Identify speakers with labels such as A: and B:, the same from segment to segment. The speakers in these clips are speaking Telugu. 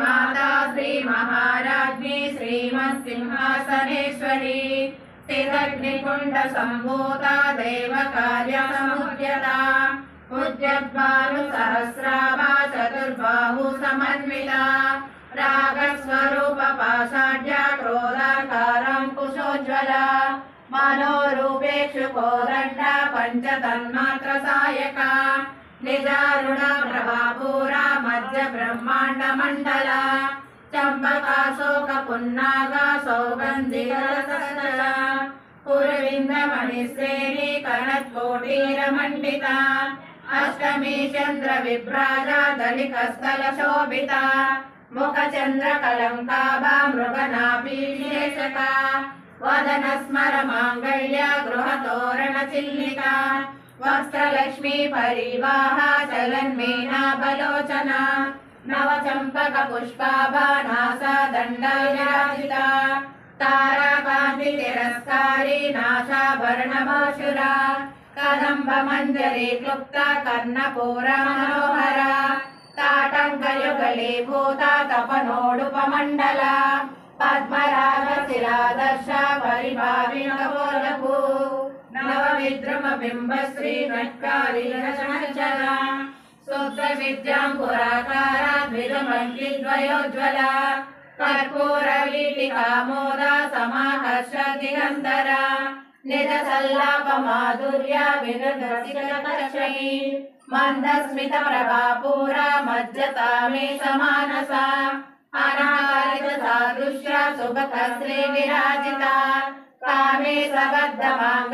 A: మాతా శ్రీ మహారాజ్ఞి శ్రీమత్సింహాసనేశ్వరి స్థితగ్నికుండ సంభూత దేవ కార్య సముద్యత ఉద్యద్వారు సహస్రాభా చతుర్బాహు సమన్విత నిజారుణ ప్రభాపూర మధ్య బ్రహ్మాండ మండల చంపకాశోక పున్నాగ సౌగంధి రసస్థల పురవిందమణి శ్రేణి కణత్కోటీర మండిత అష్టమి చంద్ర విభ్రాజ దళిక స్థల శోభిత ముఖ చంద్ర కలంకాభా మృగనాభి వదన స్మర మాంగళ్య గృహ తోరణ చిల్లిక వస్త్రలక్ష్మీ పరివాహ చలన్మీనా బలోచన నవ చంపక పుష్పాభానాస దండ విరాజిత తారాకాంతి తిరస్కారి నాశాభరణ భాషుర కదంబ మంజరి క్లుప్త विद्रमबिम्बश्रीनट्कारिलचला सूत्रविद्याम् पुराकाराद्विदमङ्गिद्वयोज्ज्वला कर्पूरवीटिका मोदा समाहर्षदिगन्धरा निजसल्लापमाधुर्या विनगसिकर्षणी मन्दस्मितप्रभा पूरा मज्जता मे समानसा। अनाकारितसादृश्या सुभकस्त्रीविराजिता कामे
B: सबद्धमाङ्ग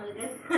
B: 我的个